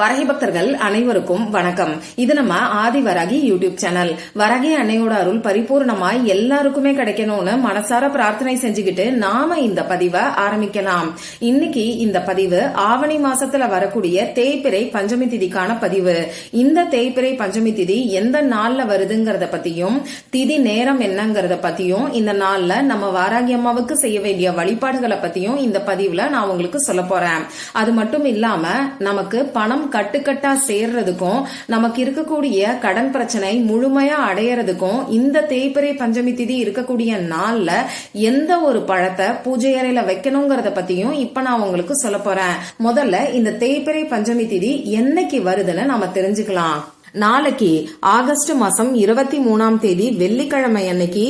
வரகி பக்தர்கள் அனைவருக்கும் வணக்கம். இது நம்ம ஆதி வரகி யூடியூப் சேனல். வரகி அன்னையோட அருள் பரிபூர்ணமா எல்லாருக்குமே கிடைக்கணும்னு மனசார பிரார்த்தனை செஞ்சுக்கிட்டு நாம இந்த பதிவை ஆரம்பிக்கலாம். இன்னைக்கு இந்த பதிவு ஆவணி மாசத்துல வரக்கூடிய தேய்பிரை பஞ்சமி திதிக்கான பதிவு. இந்த தேய்பிரை பஞ்சமி திதி எந்த நாள்ல வருதுங்கிறத பத்தியும் திதி நேரம் என்னங்கறத பத்தியும் இந்த நாள்ல நம்ம வாராகி அம்மாவுக்கு செய்ய வேண்டிய வழிபாடுகளை பத்தியும் இந்த பதிவுல நான் உங்களுக்கு சொல்ல போறேன். அது மட்டும் இல்லாம நமக்கு பணம் கட்டுக்கட்டா சேர்றதுக்கும் நமக்கு இருக்கக்கூடிய கடன் பிரச்சனை முழுமையா அடையறதுக்கும் இந்த தேய்பிறை பஞ்சமி திதி இருக்கக்கூடிய நாள்ல எந்த ஒரு பழத்தை பூஜை அறையில வைக்கணுங்கிறத பத்தியும் இப்ப நான் உங்களுக்கு சொல்ல போறேன். முதல்ல இந்த தேய்பிறை பஞ்சமி திதி என்னைக்கு வருதுன்னு நாம தெரிஞ்சுக்கலாம். நாளைக்கு ஆகஸ்ட் மாசம் இருபத்தி மூணாம் தேதி வெள்ளிக்கிழமை அன்னைக்கு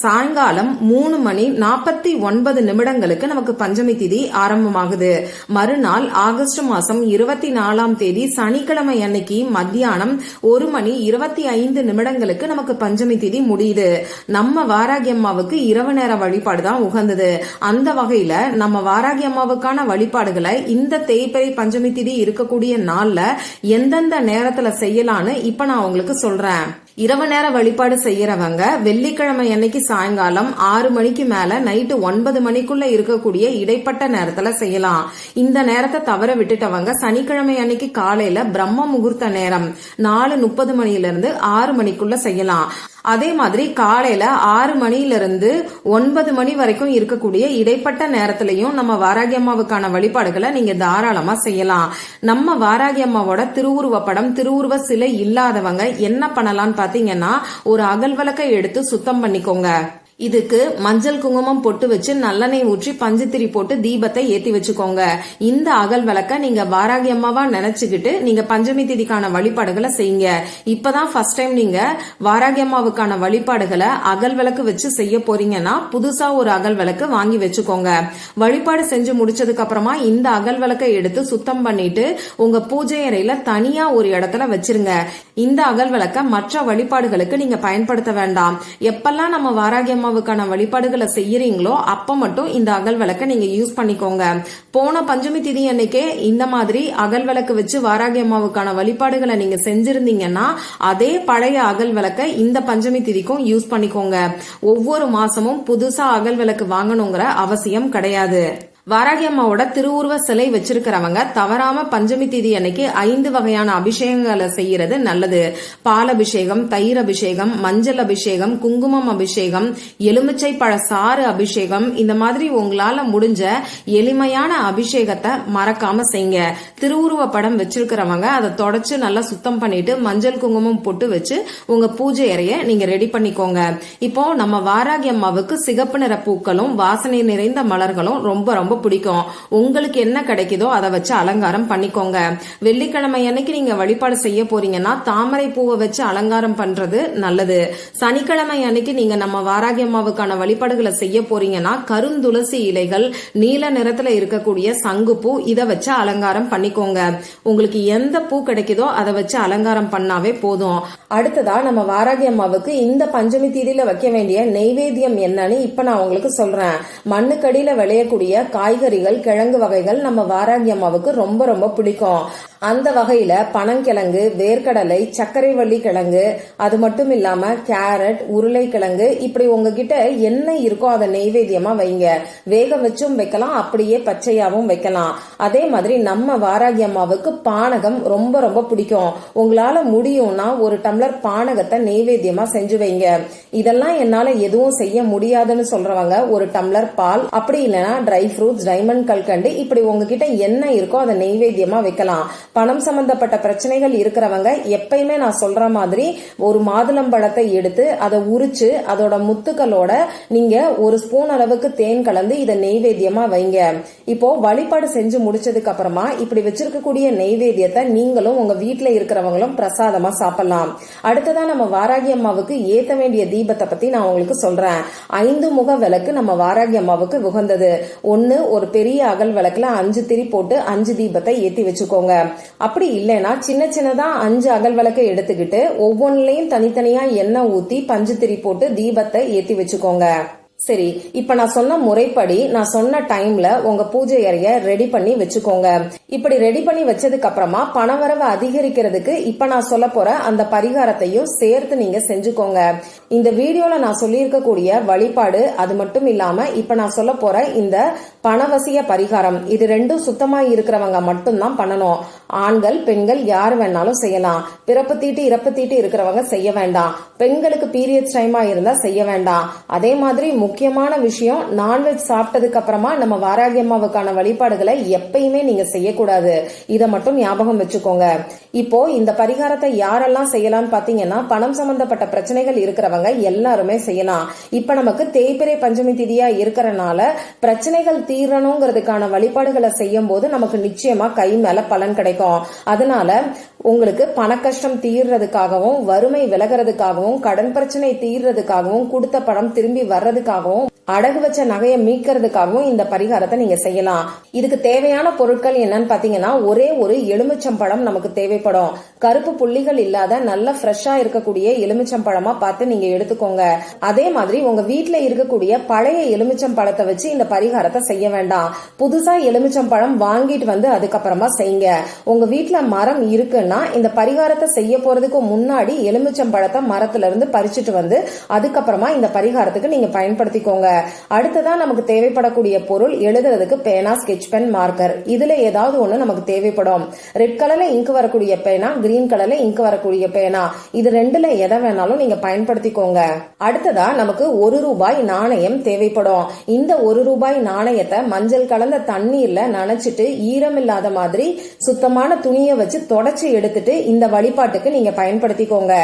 சாயங்காலம் மூணு மணி நாற்பத்தி ஒன்பது நிமிடங்களுக்கு நமக்கு பஞ்சமி திதி ஆரம்பமாகுது. மறுநாள் ஆகஸ்ட் மாசம் இருபத்தி நாலாம் தேதி சனிக்கிழமை அன்னைக்கு மத்தியானம் ஒரு மணி இருபத்தி ஐந்து நிமிடங்களுக்கு நமக்கு பஞ்சமி திதி முடியுது. நம்ம வாராகி அம்மாவுக்கு இரவு நேர வழிபாடு தான் உகந்தது. அந்த வகையில நம்ம வாராகி அம்மாவுக்கான வழிபாடுகளை இந்த தேய்பிறை பஞ்சமி திதி இருக்கக்கூடிய நாள்ல எந்தெந்த நேரத்துல செய்யலான்னு இப்ப நான் உங்களுக்கு சொல்றேன். இரவு நேர வழிபாடு செய்யறவங்க வெள்ளிக்கிழமை அன்னைக்கு சாயங்காலம் ஆறு மணிக்கு மேல நைட்டு ஒன்பது மணிக்குள்ள இருக்கக்கூடிய இடைப்பட்ட நேரத்துல செய்யலாம். இந்த நேரத்தை தவற விட்டுட்டவங்க சனிக்கிழமை அன்னைக்கு காலையில பிரம்ம முகூர்த்த நேரம் நாலு முப்பது மணியிலிருந்து இருந்து ஆறு மணிக்குள்ள செய்யலாம். அதே மாதிரி காலையில ஆறு மணில இருந்து ஒன்பது மணி வரைக்கும் இருக்கக்கூடிய இடைப்பட்ட நேரத்திலையும் நம்ம வாராகி அம்மாவுக்கான வழிபாடுகளை நீங்க தாராளமா செய்யலாம். நம்ம வாராகி அம்மாவோட திருவுருவ படம் திருவுருவ சிலை இல்லாதவங்க என்ன பண்ணலாம்னு பாத்தீங்கன்னா ஒரு அகல் விளக்கை எடுத்து சுத்தம் பண்ணிக்கோங்க. இதுக்கு மஞ்சள் குங்குமம் பொட்டு வச்சு நல்லெண்ணெய் ஊற்றி பஞ்சுத்திரி போட்டு தீபத்தை ஏத்தி வச்சுக்கோங்க. இந்த அகல் விளக்க நீங்க வாராகி அம்மாவா நினைச்சுக்கிட்டு நீங்க பஞ்சமி திதிக்கான வழிபாடுகளை செய்யுங்க. இப்பதான் ஃபர்ஸ்ட் டைம் நீங்க வாராகி அம்மாவுக்கான வழிபாடுகளை அகல் விளக்கு வச்சு செய்ய போறீங்கன்னா புதுசா ஒரு அகல் விளக்கு வாங்கி வச்சுக்கோங்க. வழிபாடு செஞ்சு முடிச்சதுக்கு அப்புறமா இந்த அகல் விளக்கை எடுத்து சுத்தம் பண்ணிட்டு உங்க பூஜை அறையில தனியா ஒரு இடத்துல வச்சிருங்க. இந்த அகல் விளக்க மற்ற வழிபாடுகளுக்கு நீங்க பயன்படுத்த வேண்டாம். எப்பெல்லாம் நம்ம வாராகி அம்மாவுக்கான வழிபாடுகளை செய்யறீங்களோ அப்ப மட்டும் இந்த அகல் விளக்க நீங்க யூஸ் பண்ணிக்கோங்க. போன பஞ்சமி திதி அன்னைக்கே இந்த மாதிரி அகல் விளக்கு வச்சு வாராகி அம்மாவுக்கான வழிபாடுகளை நீங்க செஞ்சிருந்தீங்கன்னா அதே பழைய அகல் விளக்க இந்த பஞ்சமி திதிக்கும் யூஸ் பண்ணிக்கோங்க. ஒவ்வொரு மாசமும் புதுசா அகல் விளக்கு வாங்கணுங்கிற அவசியம் கிடையாது. வாராகி அம்மாவோட திருவுருவ சிலை வச்சிருக்கிறவங்க தவறாம பஞ்சமி தேதி அன்னைக்கு ஐந்து வகையான அபிஷேகங்களை செய்யறது நல்லது. பால் அபிஷேகம் தயிர் அபிஷேகம் மஞ்சள் அபிஷேகம் குங்குமம் அபிஷேகம் எலுமிச்சை பழ சாறு அபிஷேகம். இந்த மாதிரி உங்களால முடிஞ்ச எளிமையான அபிஷேகத்தை மறக்காம செய்யுங்க. திருவுருவ படம் வச்சிருக்கிறவங்க அதை தொடச்சு நல்லா சுத்தம் பண்ணிட்டு மஞ்சள் குங்குமம் போட்டு வச்சு உங்க பூஜை அறைய நீங்க ரெடி பண்ணிக்கோங்க. இப்போ நம்ம வாராகி அம்மாவுக்கு சிகப்பு நிற பூக்களும் வாசனை நிறைந்த மலர்களும் ரொம்ப ரொம்ப பிடிக்கும். உங்களுக்கு என்ன கிடைக்குதோ அதை வச்சு அலங்காரம் பண்ணிக்கோங்க. வெள்ளிக்கிழமை அன்னைக்கு நீங்க வழிபாடு செய்ய போறீங்கன்னா தாமரை பூவை வச்சு அலங்காரம் பண்றது நல்லது. சனிக்கிழமை அன்னைக்கு நீங்க நம்ம வாராகி அம்மாவுக்கான வழிபாடுகளை செய்ய போறீங்கன்னா கருந்துளசி இலைகள் நீல நிறத்துல இருக்கக்கூடிய சங்குப்பூ இதை வச்சு அலங்காரம் பண்ணிக்கோங்க. உங்களுக்கு எந்த பூ கிடைக்குதோ அதை வச்சு அலங்காரம் பண்ணாவே போதும். அடுத்ததா நம்ம வாராகி அம்மாவுக்கு இந்த பஞ்சமி தீதியில வைக்க வேண்டிய நெய்வேத்தியம் என்னன்னு இப்ப நான் உங்களுக்கு சொல்றேன். மண்ணுக்கடியில விளையக்கூடிய காய்கறிகள் கிழங்கு வகைகள் நம்ம வாராகி அம்மாவுக்கு ரொம்ப ரொம்ப பிடிக்கும். அந்த வகையில பனங்கிழங்கு வேர்க்கடலை சர்க்கரை வள்ளி கிழங்கு அது மட்டும் இல்லாம கேரட் உருளைக்கிழங்கு இப்படி உங்ககிட்ட என்ன இருக்கோ அதை நெய்வேத்தியமா வைங்க. வேக வச்சும் வைக்கலாம் அப்படியே பச்சையாவும் வைக்கலாம். அதே மாதிரி நம்ம வாராகி அம்மாவுக்கு பானகம் ரொம்ப ரொம்ப பிடிக்கும். உங்களால முடியும்னா ஒரு டம்ளர் பானகத்தை நெய்வேத்தியமா செஞ்சு வைங்க. இதெல்லாம் என்னால எதுவும் செய்ய முடியாதுன்னு சொல்றவங்க ஒரு டம்ளர் பால் அப்படி இல்லைன்னா ட்ரை ஃப்ரூட்ஸ் டைமண்ட் கல்கண்டு இப்படி உங்ககிட்ட என்ன இருக்கோ அதை நெய்வேத்தியமா வைக்கலாம். பணம் சம்பந்தப்பட்ட பிரச்சனைகள் இருக்கிறவங்க எப்பயுமே நான் சொல்ற மாதிரி ஒரு மாதுளம்பழத்தை எடுத்து அதை உரிச்சு அதோட முத்துக்களோட நீங்க ஒரு ஸ்பூன் அளவுக்கு தேன் கலந்து இதை நெய்வேத்தியமா வைங்க. இப்போ வழிபாடு செஞ்சு முடிச்சதுக்கு அப்புறமா இப்படி வச்சிருக்கக்கூடிய நெய்வேத்தியத்தை நீங்களும் உங்க வீட்டுல இருக்கிறவங்களும் பிரசாதமா சாப்பிடலாம். அடுத்ததா நம்ம வாராகி அம்மாவுக்கு ஏத்த வேண்டிய தீபத்தை பத்தி நான் உங்களுக்கு சொல்றேன். ஐந்து முக விளக்கு நம்ம வாராகி அம்மாவுக்கு உகந்தது. ஒன்னு ஒரு பெரிய அகல் விளக்குல அஞ்சு திரி போட்டு அஞ்சு தீபத்தை ஏத்தி வச்சுக்கோங்க. அப்படி இல்லைன்னா சின்ன சின்னதா அஞ்சு அகல் விளக்கை எடுத்துக்கிட்டு ஒவ்வொன்றிலையும் தனித்தனியா எண்ணெய் ஊத்தி பஞ்சு திரி போட்டு தீபத்தை ஏத்தி வச்சுக்கோங்க. சரி இப்ப நான் சொன்ன முறைப்படி நான் சொன்ன டைம்ல உங்க பூஜை அறைய ரெடி பண்ணி வச்சுக்கோங்க. இப்படி ரெடி பண்ணி வச்சதுக்கு அப்புறமா பணவரவு அதிகரிக்கிறதுக்கு இப்ப நான் சொல்ல போற அந்த பரிகாரத்தையும் சேர்த்து நீங்க செஞ்சுக்கோங்க. இந்த வீடியோல நான் சொல்லியிருக்கக்கூடிய வழிபாடு அது மட்டும் இல்லாம இப்ப நான் சொல்ல போற இந்த பணவசிய பரிகாரம் இது ரெண்டும் சுத்தமா இருக்கிறவங்க மட்டும்தான் பண்ணணும். ஆண்கள் பெண்கள் யார் வேணாலும் செய்யலாம். பிறப்பு தீட்டு இறப்பு தீட்டு இருக்கிறவங்க செய்ய வேண்டாம். பெண்களுக்கு பீரியட்ஸ் டைமா இருந்தா செய்ய வேண்டாம். அதே மாதிரி முக்கியமான விஷயம் நான்வெஜ் சாப்பிட்டதுக்கு அப்புறமா நம்ம வாராகி அம்மாவுக்கான வழிபாடுகளை எப்பயுமே நீங்க செய்யக்கூடாது. இதை மட்டும் ஞாபகம் வச்சுக்கோங்க. இப்போ இந்த பரிகாரத்தை யாரெல்லாம் செய்யலாம்னு பாத்தீங்கன்னா பணம் சம்பந்தப்பட்ட பிரச்சனைகள் இருக்கிறவங்க எல்லாருமே செய்யலாம். இப்ப நமக்கு தேய்பிரை பஞ்சமி திதியா இருக்கிறனால பிரச்சனைகள் தீரணுங்கிறதுக்கான வழிபாடுகளை செய்யும் போது நமக்கு நிச்சயமா கை மேல பலன் கிடைக்கும். அதனால உங்களுக்கு பண கஷ்டம் தீர்றதுக்காகவும் வறுமை விலகிறதுக்காகவும் கடன் பிரச்சனை தீர்றதுக்காகவும் கொடுத்த பணம் திரும்பி வர்றதுக்காகவும் அடகு வச்ச நகையை மீட்கிறதுக்காகவும் இந்த பரிகாரத்தை நீங்க செய்யலாம். இதுக்கு தேவையான பொருட்கள் என்னன்னு பாத்தீங்கன்னா ஒரே ஒரு எலுமிச்சம்பழம் நமக்கு தேவைப்படும். கருப்பு புள்ளிகள் இல்லாத நல்ல ஃப்ரெஷ்ஷா இருக்கக்கூடிய எலுமிச்சம்பழமா பார்த்து நீங்க எடுத்துக்கோங்க. அதே மாதிரி உங்க வீட்டுல இருக்கக்கூடிய பழைய எலுமிச்சம்பழத்தை வச்சு இந்த பரிகாரத்தை செய்ய வேண்டாம். புதுசா எலுமிச்சம்பழம் வாங்கிட்டு வந்து அதுக்கப்புறமா செய்யுங்க. உங்க வீட்டுல மரம் இருக்குன்னா இந்த பரிகாரத்தை செய்ய போறதுக்கு முன்னாடி எலுமிச்சம்பழத்தை மரத்துல இருந்து பறிச்சுட்டு வந்து அதுக்கப்புறமா இந்த பரிகாரத்துக்கு நீங்க பயன்படுத்திக்கோங்க. அடுத்ததா நமக்கு தேவைப்படக்கூடிய பொருள் எழுதுறதுக்கு பேனா ஸ்கெச் பென் மார்க்கர் இதுல ஏதாவது ஒண்ணு நமக்கு தேவைப்படும். ரெட் கலர்ல இங்கு வரக்கூடிய பேனா கிரீன் கலர்ல இங்கு வரக்கூடிய பேனா. இது ரெண்டுல எதை வேணாலும் நீங்க பயன்படுத்திக்கோங்க. அடுத்ததா நமக்கு ஒரு ரூபாய் நாணயம் தேவைப்படும். இந்த ஒரு ரூபாய் நாணயத்தை மஞ்சள் கலந்த தண்ணீர்ல நனைச்சிட்டு ஈரம் இல்லாத மாதிரி சுத்தமான துணியை வச்சு தொடச்சி எடுத்துட்டு இந்த வழிபாட்டுக்கு நீங்க பயன்படுத்திக்கோங்க.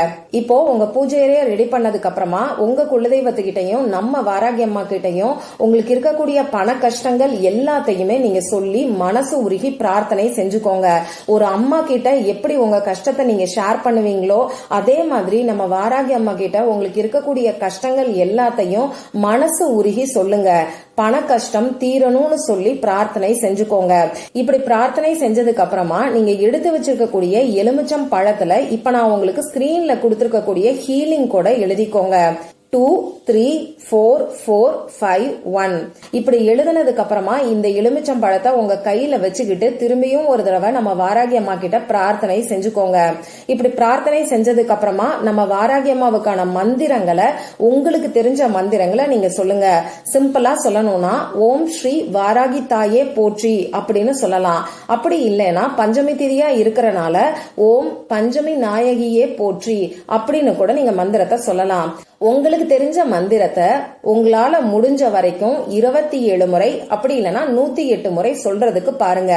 இப்போ உங்க பூஜை ரெடி பண்ணதுக்கு அப்புறமா உங்க குலதெய்வத்துக்கிட்டையும் நம்ம வாராகியம்மா கிட்டையும் உங்களுக்கு இருக்கக்கூடிய பண கஷ்டங்கள் எல்லாத்தையுமே நீங்க சொல்லி மனசு உருகி பிரார்த்தனை செஞ்சுக்கோங்க. ஒரு அம்மா கிட்ட எப்படி உங்க கஷ்டத்தை நீங்க ஷேர் பண்ணுவீங்களோ அதே மாதிரி நம்ம வாராகி அம்மா கிட்ட உங்களுக்கு இருக்கக்கூடிய கஷ்டங்கள் எல்லாத்தையும் மனசு உருகி சொல்லுங்க. பண கஷ்டம் தீரணும்னு சொல்லி பிரார்த்தனை செஞ்சுக்கோங்க. இப்படி பிரார்த்தனை செஞ்சதுக்கு அப்புறமா நீங்க எடுத்து வச்சிருக்கக்கூடிய எலுமிச்சம் பழத்துல இப்ப நான் உங்களுக்கு ஸ்கிரீன்ல கொடுத்திருக்கக்கூடிய ஹீலிங் கூட எழுதிக்கோங்க. Two three four four five one இப்படி எழுதுனதுக்கு அப்புறமா இந்த எலுமிச்சம் பழத்தை உங்க கையில வச்சுக்கிட்டு திரும்பியும் ஒரு தடவை நம்ம வாராகி அம்மா கிட்ட பிரார்த்தனை செஞ்சுக்கோங்க. இப்படி பிரார்த்தனை செஞ்சதுக்கு அப்புறமா நம்ம வாராகி அம்மாவுக்கான மந்திரங்களை உங்களுக்கு தெரிஞ்ச மந்திரங்களை நீங்க சொல்லுங்க. சிம்பிளா சொல்லணும்னா ஓம் ஸ்ரீ வாராகி தாயே போற்றி அப்படின்னு சொல்லலாம். அப்படி இல்லைன்னா பஞ்சமி திதியா இருக்கிறனால ஓம் பஞ்சமி நாயகியே போற்றி அப்படின்னு கூட நீங்க மந்திரத்தை சொல்லலாம். உங்களுக்கு தெரிஞ்ச மந்திரத்தை உங்களால முடிஞ்ச வரைக்கும் இருபத்தி ஏழு முறை அப்படி இல்லைன்னா நூத்தி எட்டு முறை சொல்றதுக்கு பாருங்க.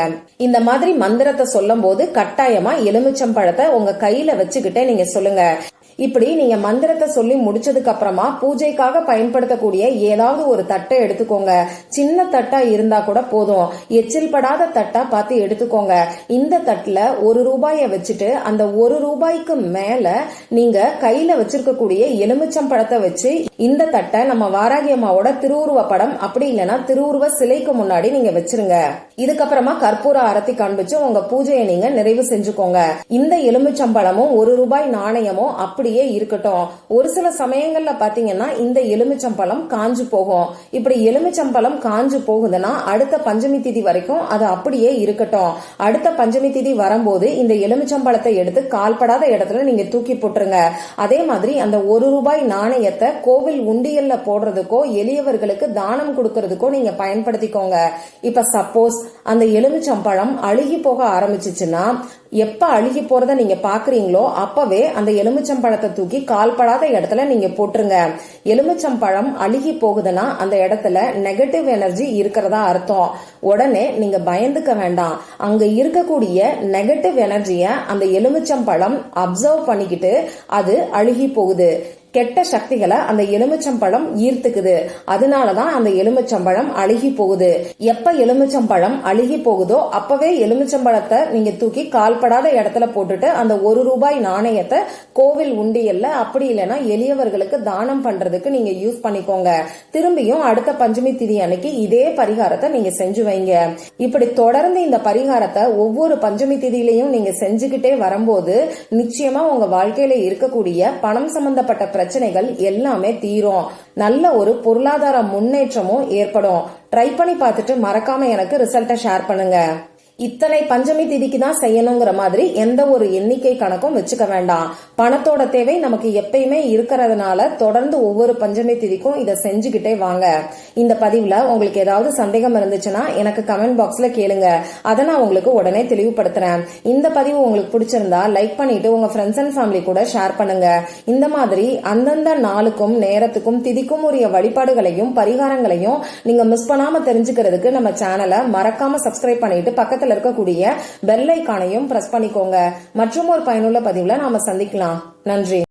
இந்த மாதிரி மந்திரத்தை சொல்லும் போது கட்டாயமா எலுமிச்சம்பழத்தை உங்க கையில வச்சுக்கிட்டே நீங்க சொல்லுங்க. இப்படி நீங்க மந்திரத்தை சொல்லி முடிச்சதுக்கு அப்புறமா பூஜைக்காக பயன்படுத்தக்கூடிய ஏதாவது ஒரு தட்டை எடுத்துக்கோங்க. சின்ன தட்டா இருந்தா கூட போதும். எச்சில் படாத தட்டா பார்த்து எடுத்துக்கோங்க. இந்த தட்டுல ஒரு ரூபாய வச்சுட்டு அந்த ஒரு ரூபாய்க்கு மேல நீங்க கையில வச்சிருக்கக்கூடிய எலுமிச்சம் பழத்தை வச்சு இந்த தட்டை நம்ம வாராகி அம்மாவோட திருவுருவ படம் அப்படி இல்லைன்னா திருவுருவ சிலைக்கு முன்னாடி நீங்க வச்சிருங்க. இதுக்கப்புறமா கற்பூர அரத்தி காண்பிச்சு உங்க பூஜையை நீங்க நிறைவு செஞ்சுக்கோங்க. இந்த எலுமிச்சம்பழமும் ஒரு ரூபாய் நாணயமும் அப்படியே இருக்கட்டும். ஒரு சில சமயங்கள்ல பாத்தீங்கன்னா இந்த எலுமிச்சம்பழம் காஞ்சு போகும். இப்படி எலுமிச்சம்பழம் காஞ்சு போகுதுன்னா அடுத்த பஞ்சமி திதி வரைக்கும் அது அப்படியே இருக்கட்டும். அடுத்த பஞ்சமி திதி வரும்போது இந்த எலுமிச்சம்பழத்தை எடுத்து கால்படாத இடத்துல நீங்க தூக்கி போட்டுருங்க. அதே மாதிரி அந்த ஒரு ரூபாய் நாணயத்தை கோவில் உண்டியல்ல போடுறதுக்கோ எளியவர்களுக்கு தானம் கொடுக்கறதுக்கோ நீங்க பயன்படுத்திக்கோங்க. இப்ப சப்போஸ் அந்த எலுமிச்சம்பழம் அழுகி போக ஆரம்பிச்சிச்சுன்னா எப்ப அழுகி போறத நீங்க பாக்குறீங்களோ அப்பவே அந்த எலுமிச்சம்பழத்தை தூக்கி கால்படாத இடத்துல நீங்க போட்டுருங்க. எலுமிச்சம்பழம் அழுகி போகுதுன்னா அந்த இடத்துல நெகட்டிவ் எனர்ஜி இருக்கிறதா அர்த்தம். உடனே நீங்க பயந்துக்க வேண்டாம். அங்க இருக்கக்கூடிய நெகட்டிவ் எனர்ஜிய அந்த எலுமிச்சம்பழம் அப்சர்வ் பண்ணிக்கிட்டு அது அழுகி போகுது. கெட்ட சக்திகளை அந்த எலுமிச்சம்பழம் ஈர்த்துக்குது. அதனாலதான் அந்த எலுமிச்சம்பழம் அழுகி போகுது. எப்ப எலுமிச்சம்பழம் அழுகி போகுதோ அப்பவே எலுமிச்சம்பழத்தை நீங்க தூக்கி கால்படாத இடத்துல போட்டுட்டு அந்த ஒரு ரூபாய் நாணயத்தை கோவில் உண்டியல்ல அப்படி இல்லைன்னா எளியவர்களுக்கு தானம் பண்றதுக்கு நீங்க யூஸ் பண்ணிக்கோங்க. திரும்பியும் அடுத்த பஞ்சமி திதி அன்னைக்கு இதே பரிகாரத்தை நீங்க செஞ்சு வைங்க. இப்படி தொடர்ந்து இந்த பரிகாரத்தை ஒவ்வொரு பஞ்சமி திதியிலையும் நீங்க செஞ்சுக்கிட்டே வரும்போது நிச்சயமா உங்க வாழ்க்கையில இருக்கக்கூடிய பணம் சம்பந்தப்பட்ட பிரச்சனைகள் எல்லாமே தீரும். நல்ல ஒரு பொருளாதார முன்னேற்றமும் ஏற்படும். ட்ரை பண்ணி பார்த்துட்டு மறக்காம எனக்கு ரிசல்ட்டை ஷேர் பண்ணுங்க. இத்தனை பஞ்சமி திதிக்கு தான் செய்யணுங்கிற மாதிரி எந்த ஒரு எண்ணிக்கை கணக்கும் வச்சுக்க வேண்டாம். பணத்தோட தேவை நமக்கு எப்பயுமே இருக்கிறதுனால தொடர்ந்து ஒவ்வொரு பஞ்சமி திதிக்கும் இதை செஞ்சுக்கிட்டே வாங்க. இந்த பதிவுல உங்களுக்கு ஏதாவது சந்தேகம் இருந்துச்சுன்னா எனக்கு கமெண்ட் பாக்ஸ்ல கேளுங்க. அதை நான் உங்களுக்கு உடனே தெளிவுபடுத்துறேன். இந்த பதிவு உங்களுக்கு பிடிச்சிருந்தா லைக் பண்ணிட்டு உங்க ஃப்ரெண்ட்ஸ் அண்ட் ஃபேமிலி கூட ஷேர் பண்ணுங்க. இந்த மாதிரி அந்தந்த நாளுக்கும் நேரத்துக்கும் திதிக்கும் உரிய வழிபாடுகளையும் பரிகாரங்களையும் நீங்க மிஸ் பண்ணாம தெரிஞ்சுக்கிறதுக்கு நம்ம சேனலை மறக்காம சப்ஸ்கிரைப் பண்ணிட்டு பக்கத்துல இருக்கக்கூடிய பெல் ஐக்கானையும் பிரஸ் பண்ணிக்கோங்க. மற்றும் ஒரு பயனுள்ள பதிவுல நாம சந்திக்கலாம். நன்றி.